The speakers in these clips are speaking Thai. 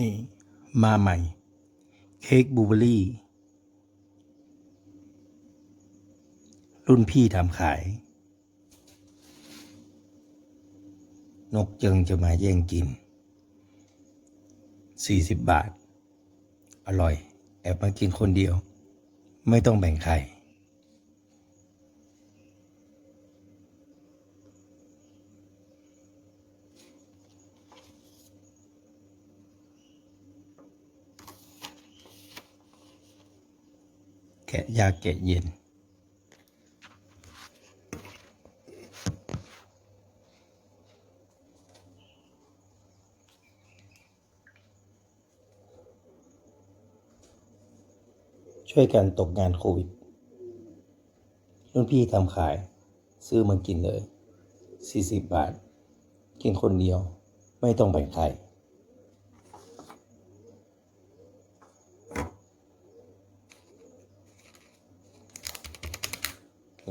นี่มาใหม่ เค้กบูเบอรี่ รุ่นพี่ทำขาย นกจึงจะมาแย่งกิน 40 บาท อร่อย แอบมากินคนเดียว ไม่ต้องแบ่งใคระยาแกะเย็น ช่วยกันตกงานโควิด รุ่นพี่ทำขาย ซื้อมากินเลย 40 บาท กินคนเดียวไม่ต้องแบ่งใคร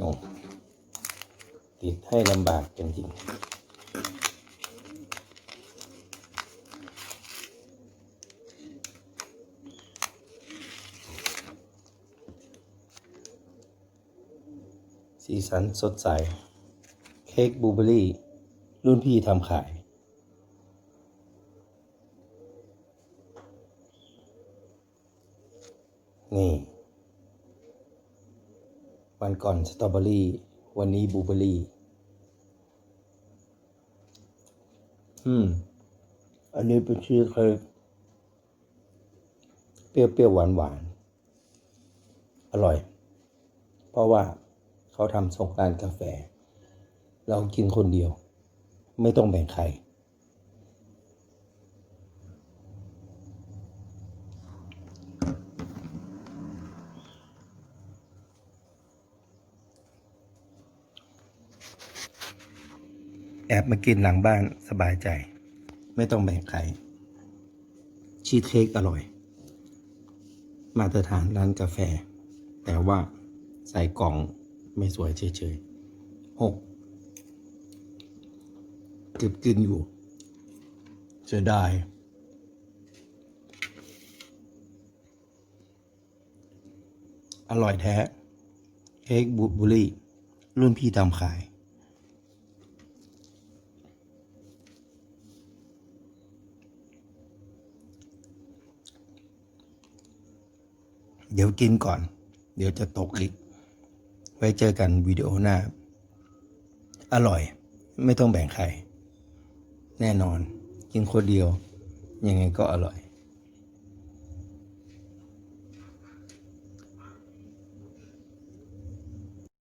งงติดให้ลำบากจริงๆสีสันสดใส เค้กบลูเบอรี่ รุ่นพี่ทำขาย นี่ วันก่อนสตรอเบอรี่ วันนี้บลูเบอรี่ อืม อันนี้เป็นชีสเค้กเปรี้ยวๆ หวานๆอร่อย เพราะว่าเขาทำส่งร้านกาแฟ เรากินคนเดียว ไม่ต้องแบ่งใคร แอบมากินหลังบ้านสบายใจ ไม่ต้องแบ่งใคร ชีสเค้กอร่อย มาตรฐานร้านกาแฟ แต่ว่าใส่กล่องไม่สวยเฉยๆหกเก็บกินอยู่เสียดายอร่อยแท้ เค้กบูบุรี่รุ่นพี่ทำขาย เดี๋ยวกินก่อน เดี๋ยวจะตกอีก ไว้เจอกันวิดีโอหน้า อร่อย ไม่ต้องแบ่งใคร แน่นอน กินคนเดียว ยังไงก็อร่อย